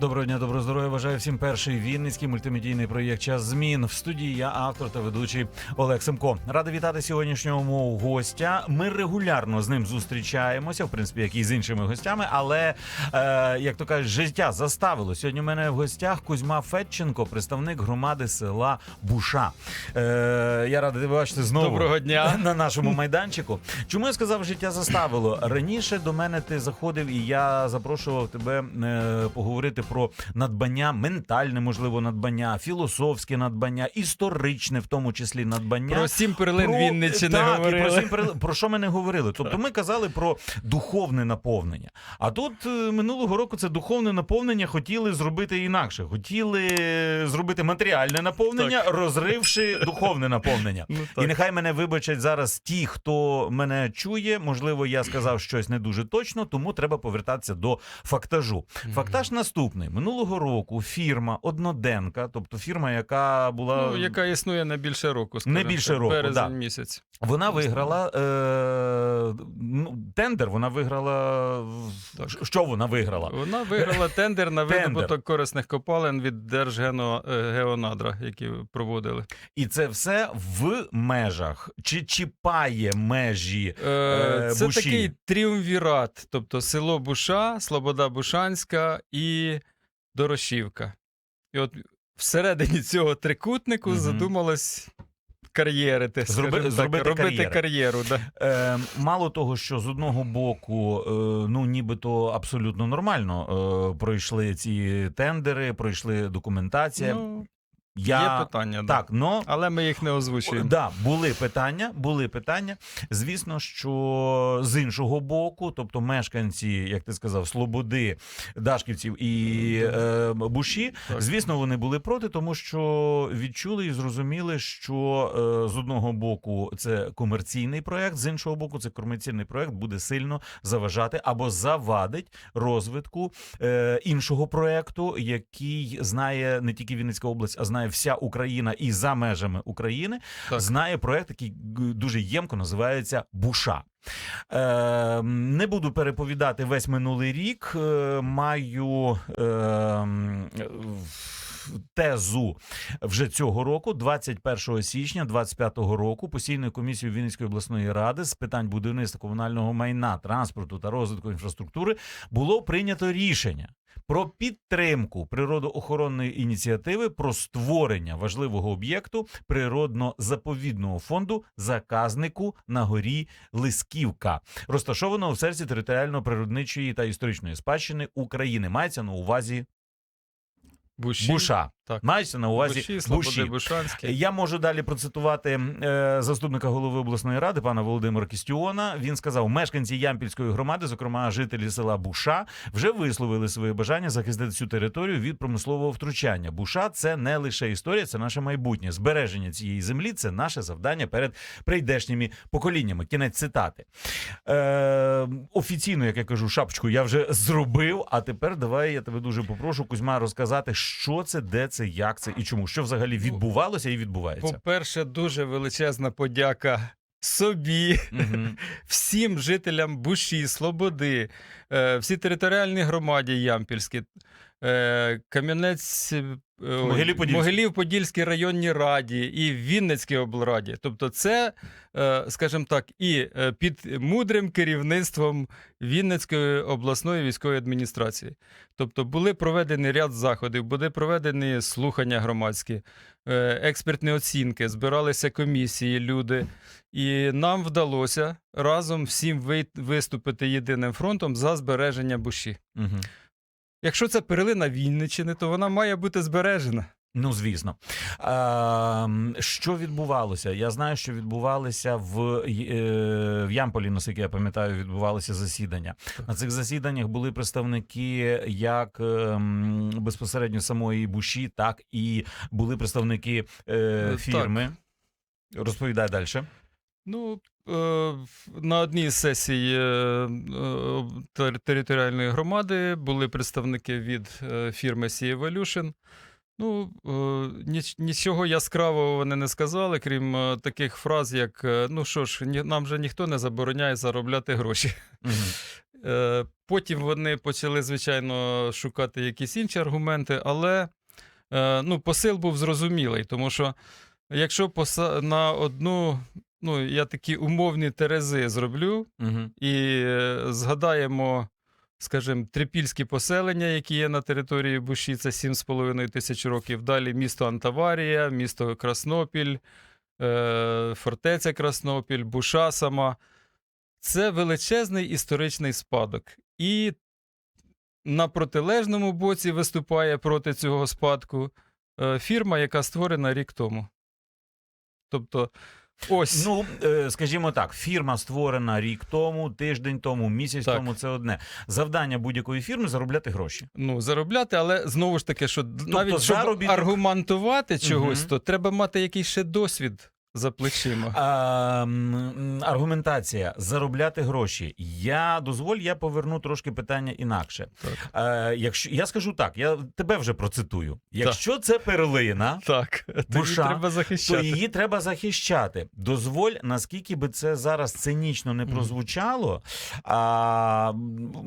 Доброго дня, доброго здоров'я. Бажаю всім перший вінницький мультимедійний проєкт Час змін. В студії я автор та ведучий Олег Семко. Радий вітати сьогоднішнього мого гостя. Ми регулярно з ним зустрічаємося, в принципі, як і з іншими гостями. Але е, як то кажуть, життя заставило. Сьогодні у мене в гостях Кузьма Федченко, представник громади села Буша. Е, я радий бачити знову Доброго дня. на нашому майданчику. Чому я сказав, життя заставило? Раніше до мене ти заходив, і я запрошував тебе е, поговорити про надбання, ментальне, можливо, надбання, філософське надбання, історичне, в тому числі надбання. Про сім перлин Вінниччини так, і говорили. про, сім перел- про що ми не говорили? Тобто ми казали про духовне наповнення. А тут е, минулого року це духовне наповнення хотіли зробити інакше. Хотіли зробити матеріальне наповнення, розривши духовне наповнення. Ну, І нехай мене вибачать зараз ті, хто мене чує. Можливо, я сказав щось не дуже точно, тому треба повертатися до фактажу. Фактаж наступний: минулого року фірма одноденка, тобто фірма, яка була Ну, яка існує не більше року, скажімо Не більше року, березень да. місяць. вона виграла е, ну, тендер. Вона виграла Так. що вона виграла? Вона виграла тендер на видобуток корисних копалин від Держгеонадра, які проводили. І це все в межах чи чіпає межі. Е, Е, Це Буші. такий тріумвірат, тобто село Буша, Слобода Бушанська і Дорошівка. І от всередині цього трикутнику Мгм. задумалось кар'єрити, Зроби- так, зробити робити кар'єри. кар'єру. Да. Е, мало того, що з одного боку, е, ну нібито абсолютно нормально е, пройшли ці тендери, пройшли документація. Ну, Я Є питання, да. так, но але ми їх не озвучуємо. Да, були питання, були питання. Звісно, що з іншого боку, тобто мешканці, як ти сказав, Слободи, Дашківців і е, Буші, Так. звісно, вони були проти, тому що відчули і зрозуміли, що е, з одного боку це комерційний проект, з іншого боку, це комерційний проект буде сильно заважати або завадить розвитку е, іншого проекту, який знає не тільки Вінницька область, а знає вся Україна і за межами України. Так. Знає проект, який дуже ємко називається Буша. Е, не буду переповідати весь минулий рік. Е, маю е, тезу вже цього року, 21 січня 25 року, постійною комісією Вінницької обласної ради з питань будівництва комунального майна, транспорту та розвитку інфраструктури було прийнято рішення. Про підтримку природоохоронної ініціативи про створення важливого об'єкту природно-заповідного фонду заказнику на горі Лисківка, розташованого в серці територіально-природничої та історичної спадщини України. Мається на увазі Буші, Буша. Так. Мається на увазі Буші, Буші. Я можу далі процитувати е, заступника голови обласної ради пана Володимира Кістіона. Він сказав: мешканці Ямпільської громади, зокрема жителі села Буша, вже висловили своє бажання захистити цю територію від промислового втручання. Буша це не лише історія, це наше майбутнє. Збереження цієї землі це наше завдання перед прийдешніми поколіннями. Кінець цитати. Е, офіційно, як я кажу, шапочку я вже зробив. А тепер давай я тебе дуже попрошу, Кузьма, розказати, що це, де це, як це і чому, що взагалі відбувалося і відбувається. По-перше, дуже величезна подяка собі, угу. всім жителям Буші, Слободи, всі територіальні громаді Ямпільській, е, Кам'янець. Е. Могилів-Подільській районній раді і Вінницькій облраді. Тобто, це, е, скажімо так, і е, під мудрим керівництвом Вінницької обласної військової адміністрації. Тобто, були проведені ряд заходів, були проведені слухання громадські, експертні оцінки, збиралися комісії, люди. І нам вдалося разом всім виступити єдиним фронтом за збереження буші. Мгм. Якщо це перлина Вінниччини, то вона має бути збережена. Ну, звісно. А, що відбувалося? Я знаю, що відбувалися в, е, в Ямполі, наскільки я пам'ятаю, відбувалися засідання. На цих засіданнях були представники як ем, безпосередньо самої Буші, так і були представники е, Е, фірми. Розповідай далі. Ну, е, на одній з сесій е, е, тер- територіальної громади були представники від фірми Sea Evolution. Ну, нічого яскравого вони не сказали, крім таких фраз, як: ну що ж, нам же ніхто не забороняє заробляти гроші. Е, Потім вони почали, звичайно, шукати якісь інші аргументи, але ну, посил був зрозумілий, тому що якщо на одну, ну, я такі умовні терези зроблю, Угу. і е, згадаємо, скажімо, трипільські поселення, які є на території Буші, це 7,5 тисяч років. Далі місто Антаварія, місто Краснопіль, е, фортеця Краснопіль, Буша сама. Це величезний історичний спадок. І на протилежному боці виступає проти цього спадку е, фірма, яка створена рік тому. Тобто, ось. Ну, е, скажімо так, фірма створена рік тому, тиждень тому, місяць Так. тому. Це одне завдання будь-якої фірми заробляти гроші. ну, заробляти, але знову ж таки, що навіть щоб аргументувати чогось, угу. то треба мати якийсь ще досвід за плечима. А, аргументація заробляти гроші. Я дозволь, я поверну трошки питання інакше. Так. Е, якщо я скажу так, я тебе вже процитую. Якщо це перлина, Так, тоді Буша, треба то її треба захищати. Дозволь, наскільки би це зараз цинічно не прозвучало. А,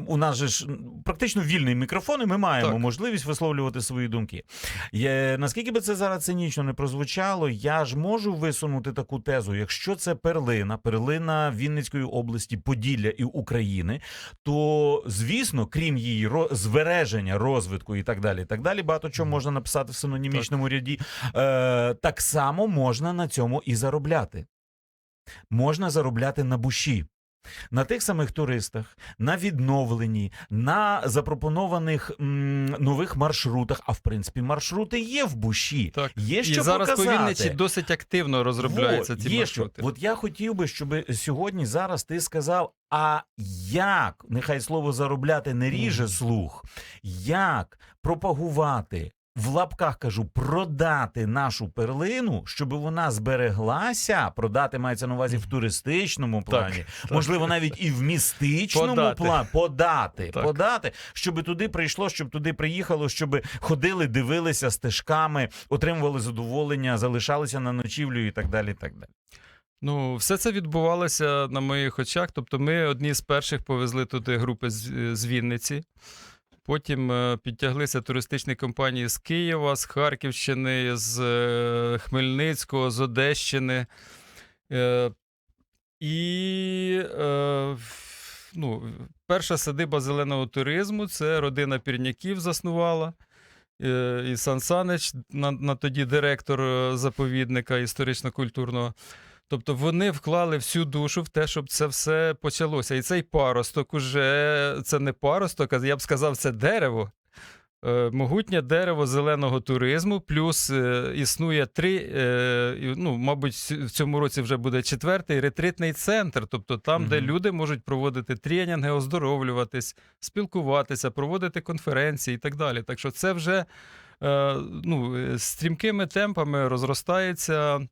у нас же ж практично вільний мікрофон, і ми маємо Так. можливість висловлювати свої думки. Є, наскільки би це зараз цинічно не прозвучало, я ж можу висунути таку тезу: якщо це перлина, перлина Вінницької області, Поділля і України, то звісно, крім її збереження, розвитку і так далі, і так далі, багато чого можна написати в синонімічному ряді. Е, так само можна на цьому і заробляти. Можна заробляти на буші. На тих самих туристах, на відновленні, на запропонованих м, нових маршрутах. А в принципі, маршрути є в буші. Так. Є І що зараз показати. по Вінниці досить активно розробляються ці є маршрути. Що. От я хотів би, щоб сьогодні зараз ти сказав: а як, нехай слово заробляти не ріже слух, як пропагувати. В лапках кажу, продати нашу перлину, щоб вона збереглася. Продати мається на увазі в туристичному плані, можливо, навіть і в містичному Подати. плані. Подати, Так. подати, щоб туди прийшло, щоб туди приїхало, щоб ходили, дивилися стежками, отримували задоволення, залишалися на ночівлю і так далі. І так далі. Ну, все це відбувалося на моїх очах. Тобто, ми одні з перших повезли туди групи з, з Вінниці. Потім е, підтяглися туристичні компанії з Києва, з Харківщини, з е, Хмельницького, з Одещини. Е, і ну, перша садиба зеленого туризму це родина Пірняків заснувала. І Сан Санич, на, на тоді директор заповідника історично-культурного. Тобто вони вклали всю душу в те, щоб це все почалося. І цей паросток уже це не паросток, а я б сказав, це дерево. Е, Могутнє дерево зеленого туризму, плюс е, існує три, е, ну, мабуть, в цьому році вже буде четвертий ретритний центр, тобто там, де люди можуть проводити тренінги, оздоровлюватись, спілкуватися, проводити конференції і так далі. Так що це вже е, ну, стрімкими темпами розростається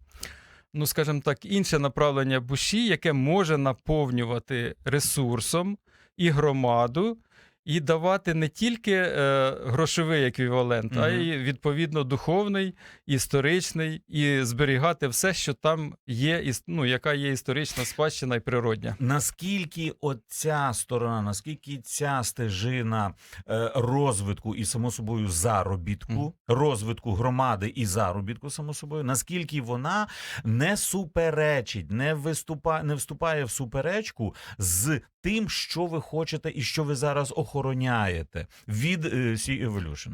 ну, скажімо так, інше направлення буші, яке може наповнювати ресурсом і громаду, і давати не тільки е, грошовий еквівалент, а й відповідно духовний, історичний, і зберігати все, що там є, ну, яка є історична спадщина і природня. Наскільки оця сторона, наскільки ця стежина е, розвитку і само собою заробітку, Мгм. розвитку громади і заробітку, само собою, наскільки вона не суперечить, не виступає, не вступає в суперечку з тим, що ви хочете і що ви зараз охороняєте від е, Sea Evolution?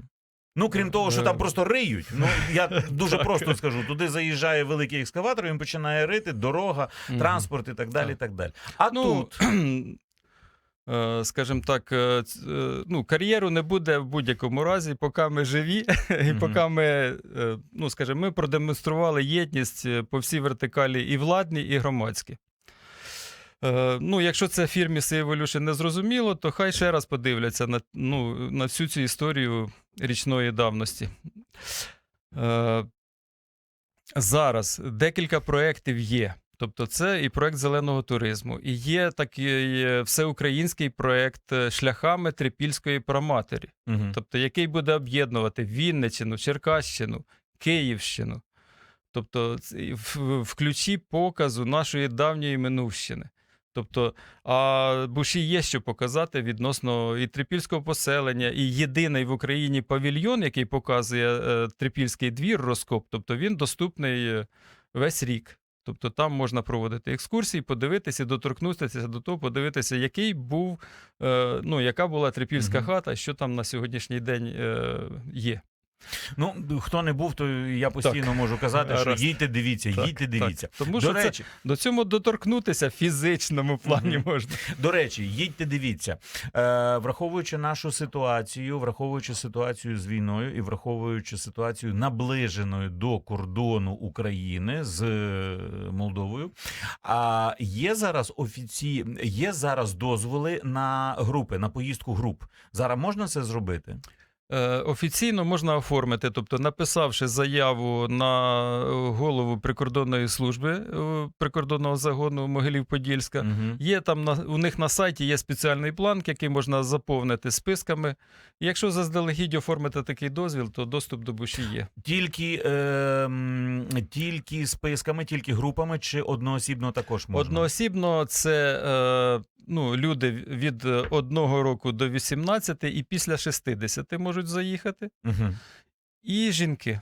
Ну, крім того, що там Е, просто риють. Ну я дуже просто скажу: туди заїжджає великий екскаватор, він починає рити, дорога, транспорт і так далі. Так. І так далі. А ну, тут е, скажімо так, е, е, ну, кар'єру не буде в будь-якому разі, поки ми живі, і поки ми, е, ну, скажімо, ми продемонстрували єдність е, по всій вертикалі і владній, і громадській. Е, ну, якщо це фірмі Sea Evolution не зрозуміло, то хай ще раз подивляться на, ну, на всю цю історію річної давності. Е, зараз декілька проєктів є. Тобто, це і проєкт зеленого туризму, і є такий всеукраїнський проєкт е, шляхами Трипільської праматері, Мгм. тобто, який буде об'єднувати Вінниччину, Черкащину, Київщину. Тобто, в ключі показу нашої давньої минувщини. Тобто, а Буші є що показати відносно і трипільського поселення, і єдиний в Україні павільйон, який показує е, трипільський двір, розкоп. Тобто він доступний е, весь рік. Тобто там можна проводити екскурсії, подивитися, доторкнутися до того, подивитися, який був, е, ну, яка була трипільська хата, що там на сьогоднішній день є. Ну, хто не був, то я постійно можу казати, що їдьте, дивіться, Так, їдьте, дивіться. Тому До що це, речі, до цього доторкнутися в фізичному плані можна. До речі, їдьте, дивіться. Е, враховуючи нашу ситуацію, враховуючи ситуацію з війною і враховуючи ситуацію наближеною до кордону України з е, Молдовою. А є зараз офіці... є зараз дозволи на групи, на поїздку груп. Зараз можна це зробити? Е, Офіційно можна оформити, тобто написавши заяву на е, голову прикордонної служби е, прикордонного загону Могилів-Подільська. Мгм. Є там на у них на сайті є спеціальний бланк, який можна заповнити списками. Якщо заздалегідь оформити такий дозвіл, то доступ до буші є. Тільки, е, тільки списками, тільки групами, чи одноосібно також можна? Одноосібно це е, ну, люди від одного року до 18 і після 60 можуть заїхати, Угу. і жінки.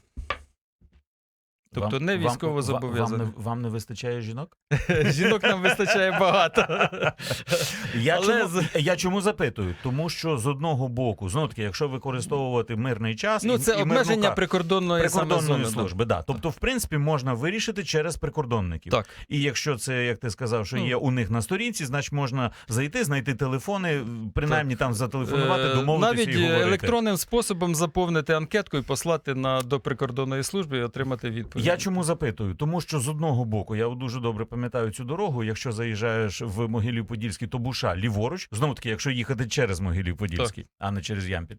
Тобто не військово вам. Вам, не, вам не вистачає жінок? Жінок нам вистачає багато. Я, Але чому, я чому запитую? Тому що з одного боку, знову таки, якщо використовувати мирний час, Ну, це і обмеження мирну прикордонної, прикордонної зони, служби, да. Тобто, в принципі, можна вирішити через прикордонників. Так. І якщо це, як ти сказав, що Ну. є у них на сторінці, значить можна зайти, знайти телефони, принаймні там зателефонувати, Е, домовитися Навіть і говорити. електронним способом заповнити анкетку і послати на до прикордонної служби і отримати відповідь. Я чому запитую? Тому що з одного боку, я дуже добре пам'ятаю цю дорогу. Якщо заїжджаєш в Могилів-Подільський, то буша ліворуч. Знову таки, якщо їхати через Могилів-Подільський, а не через Ямпіль.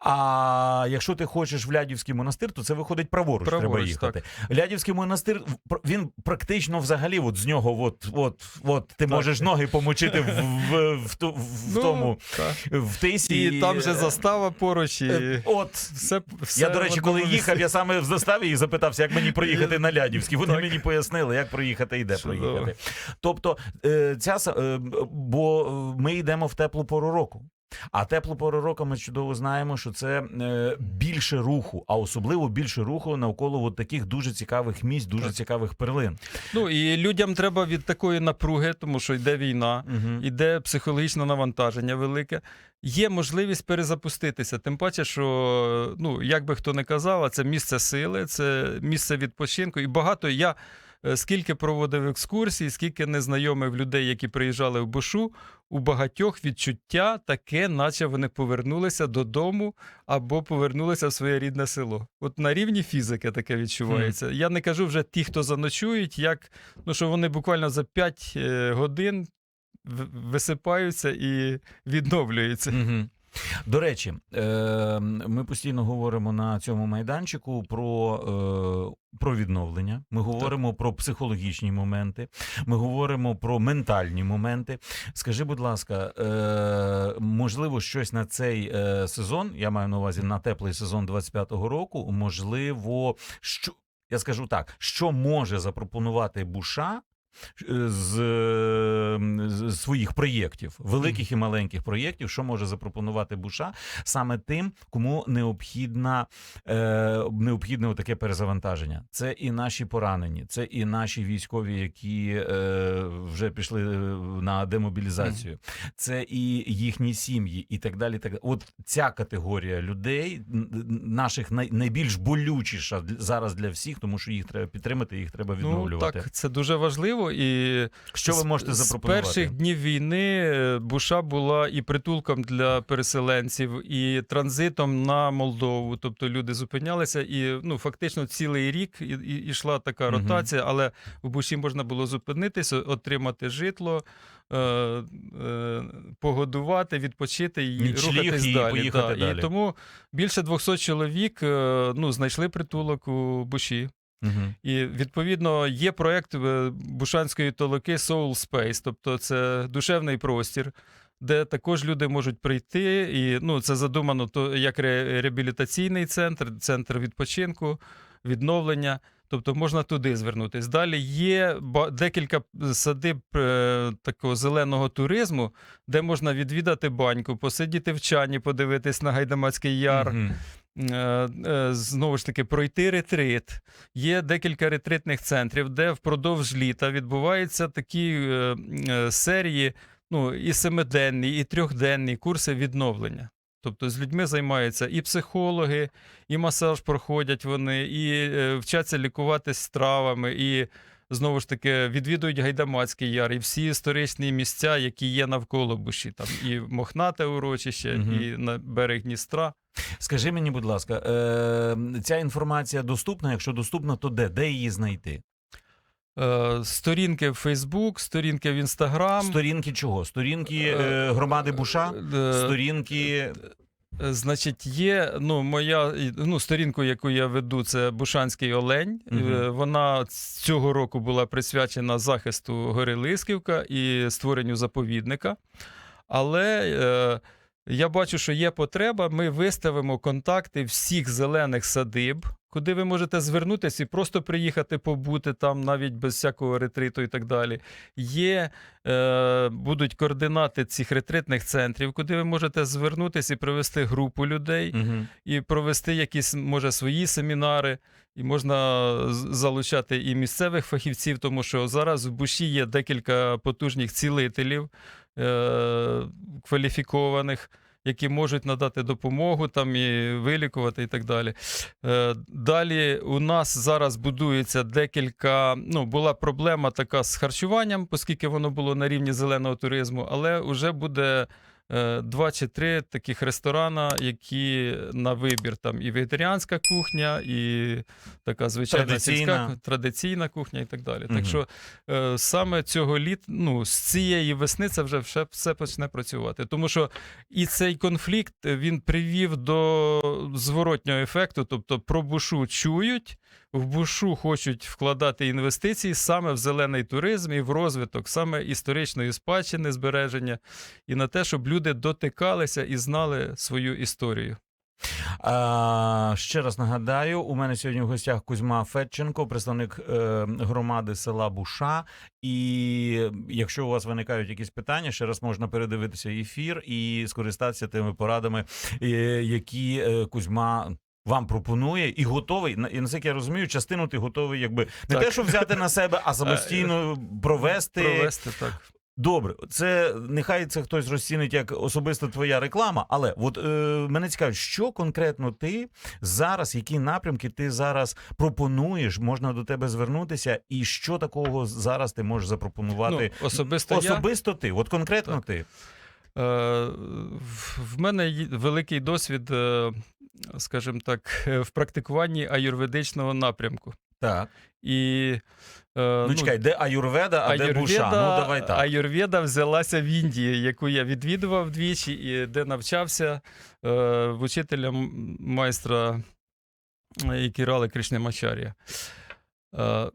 А якщо ти хочеш в Лядівський монастир, то це виходить праворуч. треба Праворуч, їхати. Лядівський монастир він практично взагалі, от з нього, от, от, от ти можеш ноги помочити в, в, в, в, Ну, тому так. в тисі. І там же застава поруч, і Е, От все, все я, до речі, коли їхав, я саме в заставі і запитався, як мені проїхати на Лядівський. Вони Так. мені пояснили, як проїхати і де Чудово. проїхати. Тобто, е, ця е, бо ми йдемо в теплу пору року. А теплу пору року ми чудово знаємо, що це е, більше руху, а особливо більше руху навколо от таких дуже цікавих місць, дуже Так. цікавих перлин. Ну і людям треба від такої напруги, тому що йде війна. Угу. Іде психологічне навантаження велике. Є можливість перезапуститися. Тим паче, що ну як би хто не казав, це місце сили, це місце відпочинку. І багато я скільки проводив екскурсій, скільки незнайомих людей, які приїжджали в Бушу, у багатьох відчуття таке, наче вони повернулися додому або повернулися в своє рідне село. От на рівні фізики таке відчувається. Я не кажу вже ті, хто заночують, як ну що вони буквально за 5 е, годин висипаються і відновлюються. До речі, е, ми постійно говоримо на цьому майданчику про, е, про відновлення. Ми говоримо про психологічні моменти, ми говоримо про ментальні моменти. Скажи, будь ласка, е, можливо, щось на цей сезон, я маю на увазі на теплий сезон 25-го року, можливо, що. Я скажу так, що може запропонувати Буша з, е, з своїх проєктів, великих і маленьких проєктів, що може запропонувати Буша саме тим, кому необхідна, е, необхідне таке перезавантаження. Це і наші поранені, це і наші військові, які е, вже пішли е, на демобілізацію, це і їхні сім'ї, і так далі. Так далі. От ця категорія людей, наших най, найбільш болючіша для- зараз для всіх, тому що їх треба підтримати, їх треба Ну відновлювати. так, це дуже важливо. І Що ви можете запропонувати? З перших днів війни е, Буша була і притулком для переселенців, і транзитом на Молдову. Тобто люди зупинялися, і ну фактично цілий рік і, і, ішла така ротація, але в Буші можна було зупинитися, отримати житло. Е, е, погодувати, відпочити і Нічліг рухатись і далі. поїхати да. далі. І тому більше 200 чоловік ну, знайшли притулок у Буші. Угу. І відповідно є проект е, Бушанської толоки Soul Space, тобто це душевний простір, де також люди можуть прийти. І ну, це задумано то як ре- реабілітаційний центр, центр відпочинку, відновлення. Тобто можна туди звернутися. Далі є декілька садиб е, такого зеленого туризму, де можна відвідати баньку, посидіти в чані, подивитись на Гайдамацький яр. Мгм. Е, е, знову ж таки пройти ретрит. Є декілька ретритних центрів, де впродовж літа відбуваються такі е, серії, ну і семиденні, і трьохденні курси відновлення. Тобто з людьми займаються і психологи, і масаж проходять вони, і вчаться лікуватись стравами, і знову ж таки відвідують Гайдамацький яр, і всі історичні місця, які є навколо Буші. Там і Мохнате урочище, Мгм. і на берег Дністра. Скажи мені, будь ласка, е, ця інформація доступна? Якщо доступна, то де? Де її знайти? Е, Сторінки в Facebook, сторінки в Instagram. Сторінки чого? Сторінки е, громади Буша? Е, Сторінки. Е, Значить, є ну, моя ну, сторінку, яку я веду, це Бушанський Олень. Е, Вона цього року була присвячена захисту гори Лисківка і створенню заповідника. Але е, я бачу, що є потреба. Ми виставимо контакти всіх зелених садиб, куди ви можете звернутися і просто приїхати побути там, навіть без всякого ретриту і так далі. Є, е, будуть координати цих ретритних центрів, куди ви можете звернутися і привести групу людей, Мгм. і провести якісь, може, свої семінари. І можна залучати і місцевих фахівців, тому що зараз в Буші є декілька потужних цілителів е- кваліфікованих, які можуть надати допомогу там і вилікувати, і так далі. Е- далі у нас зараз будується декілька. Ну, була проблема така з харчуванням, оскільки воно було на рівні зеленого туризму, але вже буде. Е, Два чи три таких ресторана, які на вибір там і вегетаріанська кухня, і така звичайна Традиційна. сільська традиційна кухня, і так далі. Мгм. Так що е, саме цього літ, ну з цієї весни це вже все, все почне працювати. Тому що і цей конфлікт е, він привів до зворотнього ефекту. Тобто про бушу чують, в бушу хочуть вкладати інвестиції саме в зелений туризм і в розвиток, саме історичної спадщини, збереження, і на те, щоб люди дотикалися і знали свою історію. А, ще раз нагадаю, у мене сьогодні в гостях Кузьма Федченко, представник е, громади села Буша. І якщо у вас виникають якісь питання, ще раз можна передивитися ефір і скористатися тими порадами, е, які е, Кузьма. Вам пропонує і готовий і наскільки я розумію, частину ти готовий, якби не Так. те, щоб взяти на себе, а самостійно провести. Провести так. Добре, це нехай це хтось розцінить як особисто твоя реклама, але от е, мене цікавить, що конкретно ти зараз, які напрямки ти зараз пропонуєш, можна до тебе звернутися, і що такого зараз ти можеш запропонувати Ну, особисто я. ти, от конкретно Так. ти. Е, в- В мене великий досвід, е, скажімо так, в практикуванні аюрведичного напрямку. Так. І, е, Ну, чекай, де аюрведа, а де буша? Ну давай так. Аюрведа взялася в Індії, яку я відвідував двічі, і де навчався е, в учителя майстра Кірали Ікірали Кришнемачарія. Е,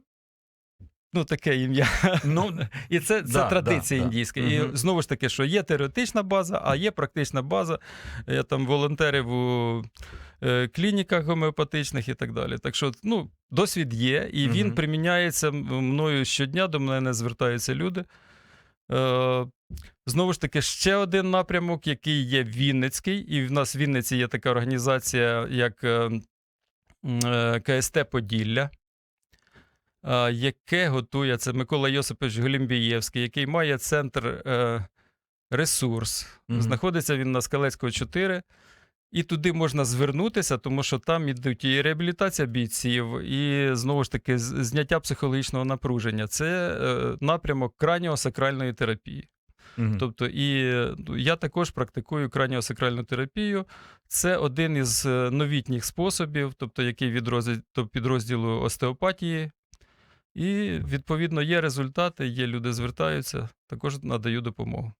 ну, таке ім'я. Ну, І це, це Да, традиція да, да. індійська. Мгм. І знову ж таки, що є теоретична база, а є практична база. Я там волонтерив у е, клініках гомеопатичних і так далі. Так що, ну, досвід є, і він Мгм. приміняється мною щодня, до мене звертаються люди. Е, Знову ж таки, ще один напрямок, який є Вінницький, і в нас в Вінниці є така організація, як е, е, КСТ Поділля, яке готує це Микола Йосипович Голімбієвський, який має центр е, ресурс. Мгм. Знаходиться він на Скалецького 4. І туди можна звернутися, тому що там ідуть і реабілітація бійців, і знову ж таки зняття психологічного напруження. Це е, напрямок краніосакральної терапії. мгм. Тобто, і ну, я також практикую краніосакральну терапію. Це один із е, новітніх способів, тобто який від підрозділу остеопатії. І відповідно є результати, є люди звертаються. Також надаю допомогу.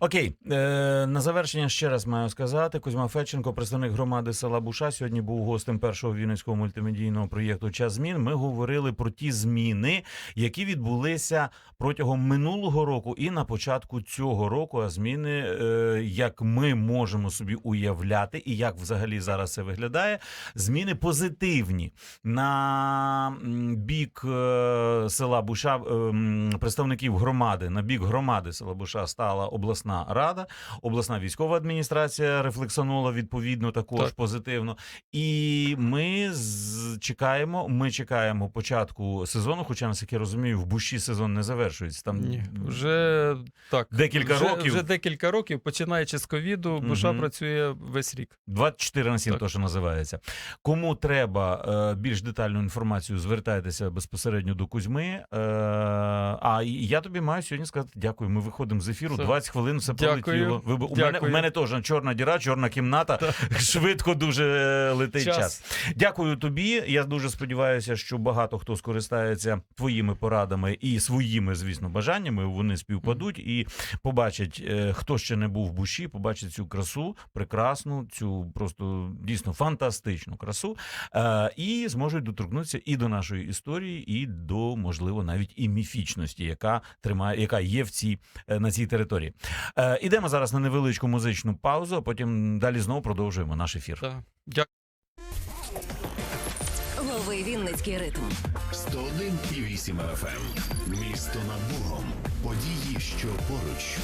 Окей, е, на завершення ще раз маю сказати: Кузьма Федченко, представник громади села Буша, сьогодні був гостем першого вінницького мультимедійного проєкту Час змін. Ми говорили про ті зміни, які відбулися протягом минулого року і на початку цього року. А зміни, е, як ми можемо собі уявляти, і як взагалі зараз це виглядає, зміни позитивні на бік е, села Буша, е, представників громади, на бік громади села Буша стала обласна рада, обласна військова адміністрація рефлексонула відповідно також Так. позитивно. І ми з- чекаємо. Ми чекаємо початку сезону. Хоча наскільки я розумію, в Буші сезон не завершується. Там Ні, вже так. Декілька вже, років. Вже декілька років, починаючи з ковіду, Буша Мгм. працює весь рік. 24 на 7, Так. то що називається. Кому треба е, більш детальну інформацію, звертайтеся безпосередньо до Кузьми. Е, а я тобі маю сьогодні сказати дякую. Ми виходимо з ефіру. Все. 20 хвилин все Дякую. пролетіло. Ви, у, мене, у мене теж чорна діра, чорна кімната. Швидко дуже летить час. Час. Дякую тобі. Я дуже сподіваюся, що багато хто скористається твоїми порадами і своїми, звісно, бажаннями. Вони співпадуть і побачать, е, хто ще не був в буші, побачить цю красу, прекрасну, цю просто дійсно фантастичну красу, е, і зможуть доторкнутися і до нашої історії, і до можливо навіть і міфічності, яка тримає, яка є в цій е, на цій території. Е, Ідемо зараз на невеличку музичну паузу, а потім далі знову продовжуємо наш ефір. Так. Дякую. Новий Вінницький ритм. 101,8 FM. Місто над Богом. Події, що поруч.